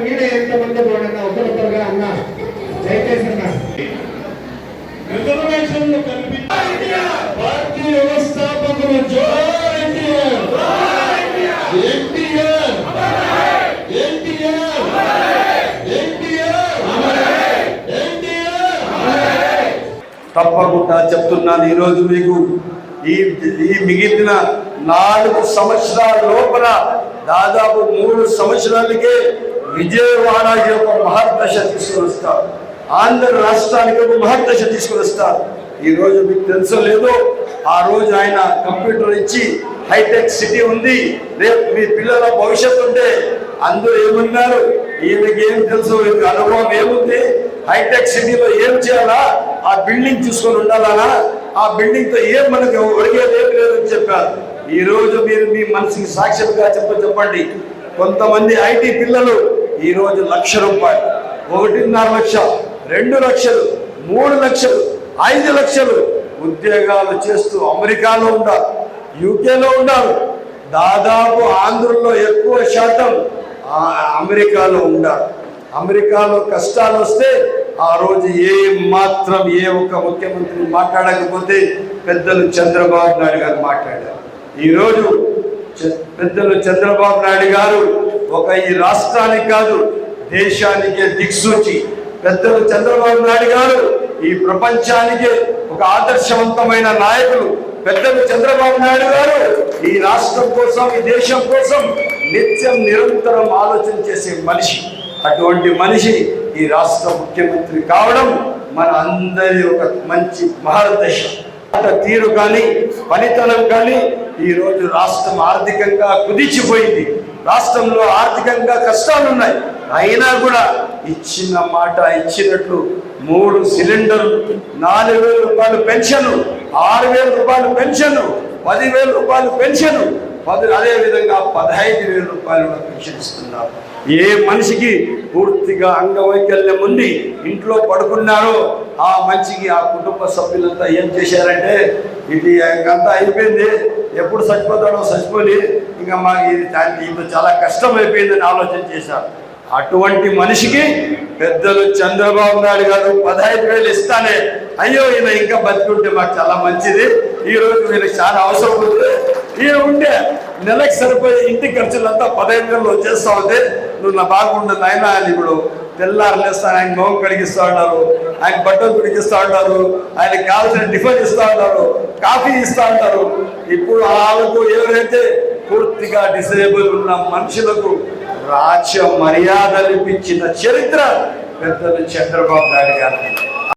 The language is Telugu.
మీద ఎంతమంది ఒకరొకరుగా అన్న దయచేసి అన్న. తప్పకుండా చెప్తున్నాను ఈరోజు మీకు ఈ ఈ మిగిలిన నాలుగు సంవత్సరాల లోపల దాదాపు మూడు సంవత్సరాలకే విజయవాడ యొక్క మహర్దశ తీసుకుని వస్తారు ఆంధ్ర రాష్ట్రానికి ఒక మహర్దశ తీసుకుని వస్తారు ఈ రోజు మీకు తెలుసో లేదో ఆ రోజు ఆయన కంప్యూటర్ ఇచ్చి హైటెక్ సిటీ ఉంది రేపు మీ పిల్లల భవిష్యత్తు ఉంటే అందరూ ఏమన్నారు? ఈయనకి ఏం తెలుసు ఈయనకి అనుభవం ఏముంది? హైటెక్ సిటీలో ఏం చేయాలా? ఆ బిల్డింగ్ చూసుకొని ఉండాలనా? ఆ బిల్డింగ్తో ఏం మనకు ఒడిగేది ఏం లేదని చెప్పారు. ఈ రోజు మీరు మీ మనసుకి సాక్ష్యంగా చెప్ప చెప్పండి. కొంతమంది ఐటీ పిల్లలు ఈరోజు లక్ష రూపాయలు. ఒకటిన్నర లక్ష రెండు లక్షలు మూడు లక్షలు ఐదు లక్షలు ఉద్యోగాలు చేస్తూ అమెరికాలో ఉండాలి యూకేలో ఉండాలి. దాదాపు ఆంధ్రలో ఎక్కువ శాతం ఆ అమెరికాలో ఉండాలి. అమెరికాలో కష్టాలు వస్తే ఆ రోజు ఏ మాత్రం ఏ ఒక్క ముఖ్యమంత్రి మాట్లాడకపోతే పెద్దలు చంద్రబాబు నాయుడు గారు మాట్లాడారు. ఈరోజు చ- పెద్దలు చంద్రబాబు నాయుడు గారు ఒక ఈ రాష్ట్రానికి కాదు దేశానికే దిక్సూచి. పెద్దలు చంద్రబాబు నాయుడు గారు ఈ ప్రపంచానికే ఒక ఆదర్శవంతమైన నాయకులు. పెద్దలు చంద్రబాబు నాయుడు గారు ఈ రాష్ట్రం కోసం ఈ దేశం కోసం నిత్యం నిరంతరం ఆలోచన చేసే మనిషి. అటువంటి మనిషి ఈ రాష్ట్ర ముఖ్యమంత్రి కావడం మన అందరి ఒక మంచి మహర్దశ తీరు కానీ పనితనం కానీ ఈరోజు రాష్ట్రం ఆర్థికంగా కుదిచిపోయింది. రాష్ట్రంలో ఆర్థికంగా కష్టాలు ఉన్నాయి అయినా కూడా ఇచ్చిన మాట ఇచ్చినట్లు మూడు సిలిండర్లు నాలుగు వేల రూపాయలు పెన్షన్ ఆరు వేల రూపాయలు పెన్షన్ పదివేల రూపాయలు పెన్షన్ పది అదే విధంగా పదహైదు వేల రూపాయలు కూడా పెన్షన్ ఇస్తున్నారు. ఏ మనిషికి పూర్తిగా అంగవైకల్యం ఉంది ఇంట్లో పడుకున్నారో ఆ మనిషికి ఆ కుటుంబ సభ్యులంతా ఏం చేశారంటే ఇది ఇంకంతా అయిపోయింది. ఎప్పుడు చచ్చిపోతాడో చచ్చిపోయి ఇంకా మాకు ఇది దానికి ఇప్పుడు చాలా కష్టం అయిపోయిందని ఆలోచన చేశారు. అటువంటి మనిషికి పెద్దలు చంద్రబాబు నాయుడు గారు పదహైదు వేలు ఇస్తానే. అయ్యో ఈయన ఇంకా బతికుంటే మాకు చాలా మంచిది. ఈ రోజు వీళ్ళకి చాలా అవసరం ఉంది. ఈయన ఉంటే నెలకు సరిపోయే ఇంటి ఖర్చులంతా పదహైదు వేలు వచ్చేస్తా ఉంది నువ్వు నా బాగుండదు ఆయన అని ఇప్పుడు తెల్లారలేస్తాను ఆయన మొహం కడిగిస్తా ఉన్నారు ఆయన బట్టలు కుడిగిస్తా ఉన్నారు ఆయనకి కావాల్సిన టిఫిన్ ఇస్తా ఉన్నారు కాఫీ ఇస్తా ఉంటారు ఇప్పుడు వాళ్ళకు ఎవరైతే పూర్తిగా డిసేబుల్ ఉన్న మనుషులకు రాజ్య మర్యాదలు ఇప్పించిన చరిత్ర పెద్దలు చంద్రబాబు నాయుడు గారికి